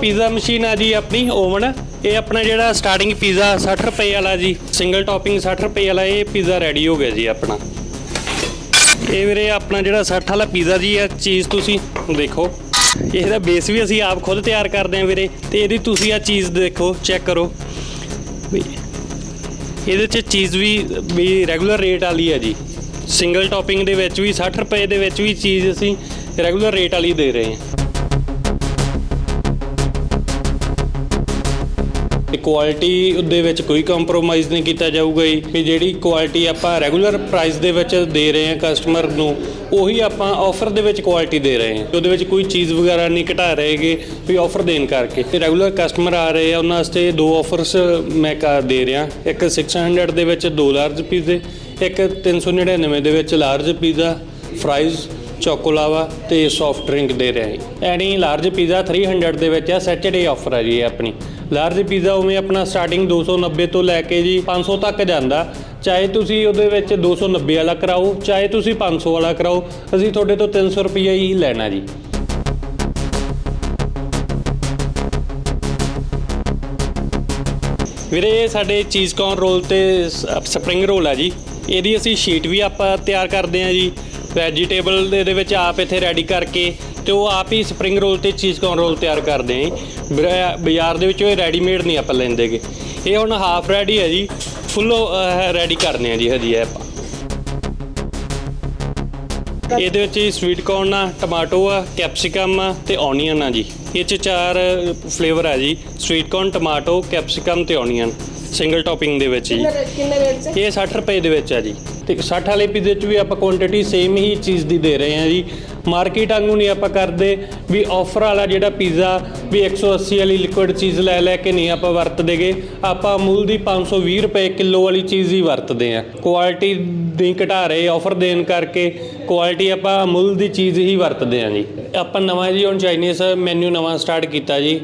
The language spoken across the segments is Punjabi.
ਪੀਜ਼ਾ ਮਸ਼ੀਨ ਆ ਜੀ ਆਪਣੀ ਓਵਨ ਇਹ ਆਪਣਾ ਜਿਹੜਾ ਸਟਾਰਟਿੰਗ ਪੀਜ਼ਾ 60 ਰੁਪਏ ਵਾਲਾ ਜੀ। ਸਿੰਗਲ ਟੌਪਿੰਗ 60 ਰੁਪਏ ਵਾਲਾ, ਇਹ ਪੀਜ਼ਾ ਰੈਡੀ ਹੋ ਗਿਆ ਜੀ ਆਪਣਾ। ਇਹ ਵੀਰੇ ਆਪਣਾ ਜਿਹੜਾ 60 ਵਾਲਾ ਪੀਜ਼ਾ ਜੀ ਆ ਚੀਜ਼ ਤੁਸੀਂ ਦੇਖੋ। ਇਹਦਾ ਬੇਸ ਵੀ ਅਸੀਂ ਆਪ ਖੁਦ ਤਿਆਰ ਕਰਦੇ ਹਾਂ ਵੀਰੇ, ਤੇ ਇਹਦੀ ਤੁਸੀਂ ਆ ਚੀਜ਼ ਦੇਖੋ ਚੈੱਕ ਕਰੋ। ਵੀ ਇਹਦੇ 'ਚ ਚੀਜ਼ ਵੀ ਵੀ ਰੈਗੂਲਰ ਰੇਟ ਵਾਲੀ ਹੈ ਜੀ। ਸਿੰਗਲ ਟੌਪਿੰਗ ਦੇ ਵਿੱਚ ਵੀ 60 ਰੁਪਏ ਦੇ ਵਿੱਚ ਵੀ ਚੀਜ਼ ਅਸੀਂ ਰੈਗੂਲਰ ਰੇਟ ਵਾਲੀ ਦੇ ਰਹੇ ਹਾਂ। ਤੇ ਕੁਆਲਿਟੀ ਦੇ ਵਿੱਚ ਕੋਈ ਕੰਪਰੋਮਾਈਜ਼ ਨਹੀਂ ਕੀਤਾ ਜਾਊਗਾ ਜੀ। ਵੀ ਜਿਹੜੀ ਕੁਆਲਿਟੀ ਆਪਾਂ ਰੈਗੂਲਰ ਪ੍ਰਾਈਸ ਦੇ ਵਿੱਚ ਦੇ ਰਹੇ ਹਾਂ ਕਸਟਮਰ ਨੂੰ, ਉਹੀ ਆਪਾਂ ਆਫਰ ਦੇ ਵਿੱਚ ਕੁਆਲਿਟੀ ਦੇ ਰਹੇ ਹਾਂ। ਉਹਦੇ ਵਿੱਚ ਕੋਈ ਚੀਜ਼ ਵਗੈਰਾ ਨਹੀਂ ਘਟਾ ਰਹੇਗੇ ਵੀ ਆਫਰ ਦੇਣ ਕਰਕੇ। ਤੇ ਰੈਗੂਲਰ ਕਸਟਮਰ ਆ ਰਹੇ ਆ, ਉਹਨਾਂ ਵਾਸਤੇ ਦੋ ਆਫਰਸ ਮੈਂ ਕਰ ਦੇ ਰਿਹਾ। ਇੱਕ 600 ਦੇ ਵਿੱਚ ਦੋ ਲਾਰਜ ਪੀਜ਼ੇ ਇੱਕ 399 ਦੇ ਵਿੱਚ ਲਾਰਜ ਪੀਜ਼ਾ ਫਰਾਈਜ਼ ਚੋਕੋਲਾਵਾ ਤੇ ਸੌਫਟ ਡਰਿੰਕ ਦੇ ਰਿਹਾ ਹਾਂ ਐਣੀ ਲਾਰਜ ਪੀਜ਼ਾ 300 ਦੇ ਵਿੱਚ ਆ ਸੈਚਰਡੇ ਆਫਰ ਹੈ ਜੀ ਇਹ ਆਪਣੀ। ਲਾਰਜ ਪੀਜ਼ਾ ਉਵੇਂ ਆਪਣਾ ਸਟਾਰਟਿੰਗ 290 ਤੋਂ ਲੈ ਕੇ ਜੀ 500 ਤੱਕ ਜਾਂਦਾ। ਚਾਹੇ ਤੁਸੀਂ ਉਹਦੇ ਵਿੱਚ 290 ਵਾਲਾ ਕਰਾਓ, ਚਾਹੇ ਤੁਸੀਂ 500 ਵਾਲਾ ਕਰਾਓ, ਅਸੀਂ ਤੁਹਾਡੇ ਤੋਂ 300 ਰੁਪਈਆ ਹੀ ਲੈਣਾ ਜੀ। ਵੀਰੇ, ਇਹ ਸਾਡੇ ਚੀਜ਼ ਕੌਰਨ ਰੋਲ ਤੇ ਸਪਰਿੰਗ ਰੋਲ ਆ ਜੀ। ਇਹਦੀ ਅਸੀਂ ਸ਼ੀਟ ਵੀ ਆਪਾਂ ਤਿਆਰ ਕਰਦੇ ਆ ਜੀ। ਵੈਜੀਟੇਬਲ ਦੇ ਦੇ ਵਿੱਚ ਆਪ ਇੱਥੇ ਰੈਡੀ ਕਰਕੇ ਤੇ ਉਹ ਆਪ ਹੀ ਸਪਰਿੰਗ ਰੋਲ ਤੇ ਚੀਜ਼ ਕੌਰਨ ਰੋਲ ਤਿਆਰ ਕਰਦੇ ਆ ਬਾਜ਼ਾਰ ਦੇ ਵਿੱਚੋਂ ਇਹ ਰੈਡੀਮੇਡ ਨਹੀਂ ਆਪਾਂ ਲੈਂਦੇਗੇ ਇਹ ਹੁਣ ਹਾਫ ਰੈਡੀ ਹੈ ਜੀ। ਫੁੱਲ ਰੈਡੀ ਕਰਨੇ ਆ ਜੀ ਹਜੀ ਇਹ ਆਪਾਂ। ਇਹਦੇ ਵਿੱਚ ਸਵੀਟ ਕੌਰਨ ਆ ਟਮਾਟੋ ਆ ਕੈਪਸਿਕਮ ਆ ਤੇ ਓਨੀਅਨ ਆ ਜੀ। ਇਹ ਚ ਚਾਰ ਫਲੇਵਰ ਆ ਜੀ। ਸਵੀਟ ਕੌਰਨ ਟਮਾਟੋ ਕੈਪਸਿਕਮ ਤੇ ਓਨੀਅਨ ਸਿੰਗਲ ਟੌਪਿੰਗ ਦੇ ਵਿੱਚ ਜੀ। ਕਿੰਨੇ ਕਿੰਨੇ ਰੇਟ 'ਚ? ਇਹ 60 ਰੁਪਏ ਦੇ ਵਿੱਚ ਆ ਜੀ। ਤੇ 60 ਵਾਲੇ ਪੀਜ਼ੇ 'ਚ ਵੀ ਆਪਾਂ ਕੁਆਂਟੀਟੀ ਸੇਮ ਹੀ ਚੀਜ਼ ਦੀ ਦੇ ਰਹੇ ਹਾਂ ਜੀ। ਮਾਰਕੀਟ ਵਾਂਗੂ ਨਹੀਂ ਆਪਾਂ ਕਰਦੇ ਵੀ ਆਫਰ ਵਾਲਾ ਜਿਹੜਾ ਪੀਜ਼ਾ ਵੀ 180 ਵਾਲੀ ਲਿਕੁਇਡ ਚੀਜ਼ ਲੈ ਲੈ ਕੇ ਨਹੀਂ ਆਪਾਂ ਵਰਤਦੇਗੇ। ਆਪਾਂ ਅਮੂਲ ਦੀ 520 ਰੁਪਏ ਕਿਲੋ ਵਾਲੀ ਚੀਜ਼ ਹੀ ਵਰਤਦੇ ਆ ਕੁਆਲਿਟੀ ਨਹੀਂ ਘਟਾ ਰਹੇ ਆਫਰ ਦੇਣ ਕਰਕੇ ਕੁਆਲਿਟੀ ਆਪਾਂ ਅਮੂਲ ਦੀ ਚੀਜ਼ ਹੀ ਵਰਤਦੇ ਆ ਜੀ। ਆਪਾਂ ਨਵਾਂ ਜੀ, ਹੁਣ ਚਾਈਨੀਜ਼ ਮੈਨੂ ਨਵਾਂ ਸਟਾਰਟ ਕੀਤਾ ਜੀ।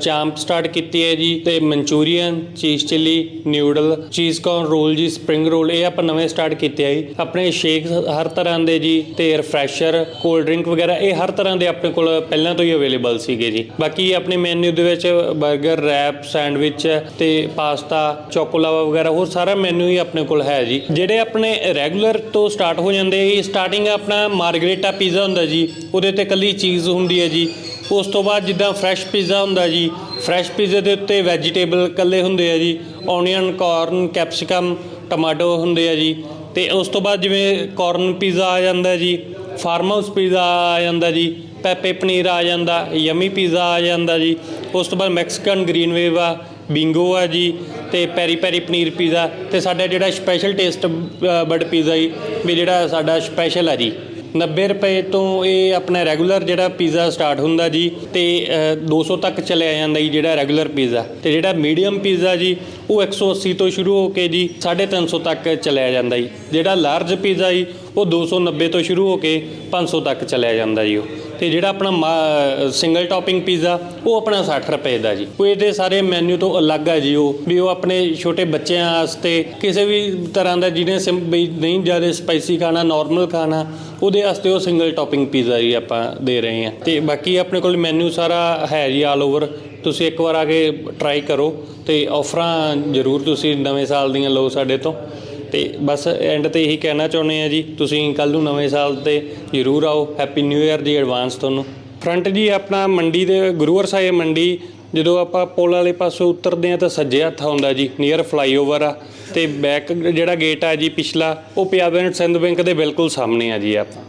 ਚਾਂਪ ਸਟਾਰਟ ਕੀਤੀ ਹੈ ਜੀ ਤੇ Manchurian cheese chilli noodle cheese corn roll ਜੀ ਸਪਰਿੰਗ ਰੋਲ ਇਹ ਆਪਾਂ ਨਵੇਂ ਸਟਾਰਟ ਕੀਤੇ ਆ ਜੀ। ਆਪਣੇ ਸ਼ੇਕ ਹਰ ਤਰ੍ਹਾਂ ਦੇ ਜੀ, ਤੇ ਰਿਫਰੈਸ਼ਰ ਕੋਲਡ ਡਰਿੰਕ ਵਗੈਰਾ, ਇਹ ਹਰ ਤਰ੍ਹਾਂ ਦੇ ਆਪਣੇ ਕੋਲ ਪਹਿਲਾਂ ਤੋਂ ਹੀ ਅਵੇਲੇਬਲ ਸੀਗੇ ਜੀ। ਬਾਕੀ ਆਪਣੇ ਮੈਨੂ ਦੇ ਵਿੱਚ 버ਗਰ ਰੈਪ ਸੈਂਡਵਿਚ ਤੇ ਪਾਸਤਾ ਚੋਕੋਲਾਵਾ ਵਗੈਰਾ, ਹੋਰ ਸਾਰਾ ਮੈਨੂ ਹੀ ਆਪਣੇ ਕੋਲ ਹੈ ਜੀ। ਜਿਹੜੇ ਆਪਣੇ ਰੈਗੂਲਰ ਤੋਂ ਸਟਾਰਟ ਹੋ ਜਾਂਦੇ ਇਹ ਸਟਾਰਟਿੰਗ ਆਪਣਾ ਮਾਰਗਰੇਟਾ ਪੀਜ਼ਾ ਹੁੰਦਾ ਜੀ, ਉਹਦੇ ਤੇ ਕੱਲੀ ਚੀਜ਼ ਹੁੰਦੀ ਹੈ ਜੀ। ਉਸ ਤੋਂ ਬਾਅਦ ਜਿੱਦਾਂ ਫਰੈਸ਼ ਪੀਜ਼ਾ ਹੁੰਦਾ ਜੀ ਫਰੈਸ਼ ਪੀਜ਼ੇ ਦੇ ਉੱਤੇ ਵੈਜੀਟੇਬਲ ਕੱਲੇ ਹੁੰਦੇ ਆ ਜੀ ਓਨੀਅਨ ਕਾਰਨ ਕੈਪਸਿਕਮ ਟਮਾਟੋ ਹੁੰਦੇ ਆ ਜੀ ਤੇ ਉਸ ਤੋਂ ਬਾਅਦ ਜਿਵੇਂ ਕਾਰਨ ਪੀਜ਼ਾ ਆ ਜਾਂਦਾ ਜੀ ਫਾਰਮ ਹਾਊਸ ਪੀਜ਼ਾ ਆ ਜਾਂਦਾ ਜੀ ਪੈਪੇ ਪਨੀਰ ਆ ਜਾਂਦਾ ਯਮੀ ਪੀਜ਼ਾ ਆ ਜਾਂਦਾ ਜੀ, ਉਸ ਤੋਂ ਬਾਅਦ ਮੈਕਸੀਕਨ ਗ੍ਰੀਨ ਵੇਵ ਆ ਬਿੰਗੋ ਆ ਜੀ ਤੇ ਪੈਰੀ ਪੈਰੀ ਪਨੀਰ ਪੀਜ਼ਾ ਤੇ ਸਾਡਾ ਜਿਹੜਾ ਸਪੈਸ਼ਲ ਟੇਸਟ ਬਰਡ ਪੀਜ਼ਾ ਜੀ, ਵੀ ਜਿਹੜਾ ਸਾਡਾ ਸਪੈਸ਼ਲ ਆ ਜੀ। 90 ਰੁਪਏ ਤੋਂ ਇਹ ਆਪਣਾ ਰੈਗੂਲਰ ਜਿਹੜਾ ਪੀਜ਼ਾ ਸਟਾਰਟ ਹੁੰਦਾ ਜੀ ਤੇ ਅ, 200 ਤੱਕ ਚਲਿਆ ਜਾਂਦਾ ਜੀ ਜਿਹੜਾ ਰੈਗੂਲਰ ਪੀਜ਼ਾ। ਤੇ ਜਿਹੜਾ ਮੀਡੀਅਮ ਪੀਜ਼ਾ ਜੀ ਉਹ 180 ਤੋਂ ਸ਼ੁਰੂ ਹੋ ਕੇ ਜੀ 350 ਤੱਕ ਚਲਿਆ ਜਾਂਦਾ ਜੀ। ਜਿਹੜਾ ਲਾਰਜ ਪੀਜ਼ਾ ਜੀ ਉਹ 290 ਤੋਂ ਸ਼ੁਰੂ ਹੋ ਕੇ 500 ਤੱਕ ਚਲਿਆ ਜਾਂਦਾ ਜੀ ਉਹ। ਤੇ ਜਿਹੜਾ ਆਪਣਾ ਸਿੰਗਲ ਟੌਪਿੰਗ ਪੀਜ਼ਾ ਉਹ ਆਪਣਾ 60 ਰੁਪਏ ਦਾ ਜੀ। ਉਹ ਇਹਦੇ ਸਾਰੇ ਮੈਨੂ ਤੋਂ ਅਲੱਗ ਹੈ ਜੀ ਉਹ, ਵੀ ਉਹ ਆਪਣੇ ਛੋਟੇ ਬੱਚਿਆਂ ਵਾਸਤੇ, ਕਿਸੇ ਵੀ ਤਰ੍ਹਾਂ ਦਾ ਜਿਹਨੇ ਸਿਮ- ਵੀ ਨਹੀਂ ਜ਼ਿਆਦਾ ਸਪਾਈਸੀ ਖਾਣਾ ਨਾਰਮਲ ਖਾਣਾ, ਉਹਦੇ ਵਾਸਤੇ ਉਹ ਸਿੰਗਲ ਟੌਪਿੰਗ ਪੀਜ਼ਾ ਜੀ ਆਪਾਂ ਦੇ ਰਹੇ ਹਾਂ। ਤੇ ਬਾਕੀ ਆਪਣੇ ਕੋਲ ਮੈਨੂ ਸਾਰਾ ਹੈ ਜੀ ਆਲ ਓਵਰ ਤੁਸੀਂ ਇੱਕ ਵਾਰ ਆ ਕੇ ਟਰਾਈ ਕਰੋ ਤੇ ਆਫਰਾਂ ਜ਼ਰੂਰ ਤੁਸੀਂ ਨਵੇਂ ਸਾਲ ਦੀਆਂ ਲਓ ਸਾਡੇ ਤੋਂ। ਤੇ ਬਸ ਐਂਡ ਤੇ ਇਹੀ ਕਹਿਣਾ ਚਾਹੁੰਦੇ ਆ ਜੀ, ਤੁਸੀਂ ਕੱਲ ਨੂੰ ਨਵੇਂ ਸਾਲ ਤੇ ਜ਼ਰੂਰ ਆਓ ਹੈਪੀ ਨਿਊ ਇਅਰ ਜੀ ਐਡਵਾਂਸ ਤੁਹਾਨੂੰ। ਫਰੰਟ ਜੀ ਆਪਣਾ ਮੰਡੀ ਦੇ ਗੁਰੂਵਰ ਸਾਹਿਬ ਮੰਡੀ, ਜਦੋਂ ਆਪਾਂ ਪੁਲ ਵਾਲੇ ਪਾਸੋਂ ਉਤਰਦੇ ਆ ਤਾਂ ਸੱਜੇ ਹੱਥ ਆਉਂਦਾ ਜੀ ਨੀਅਰ ਫਲਾਈਓਵਰ ਆ, ਤੇ ਬੈਕ ਜਿਹੜਾ ਗੇਟ ਆ ਜੀ ਪਿਛਲਾ, ਉਹ ਪੰਜਾਬ ਸਿੰਧ ਬੈਂਕ ਦੇ ਬਿਲਕੁਲ ਸਾਹਮਣੇ ਆ ਜੀ ਆਪਾਂ।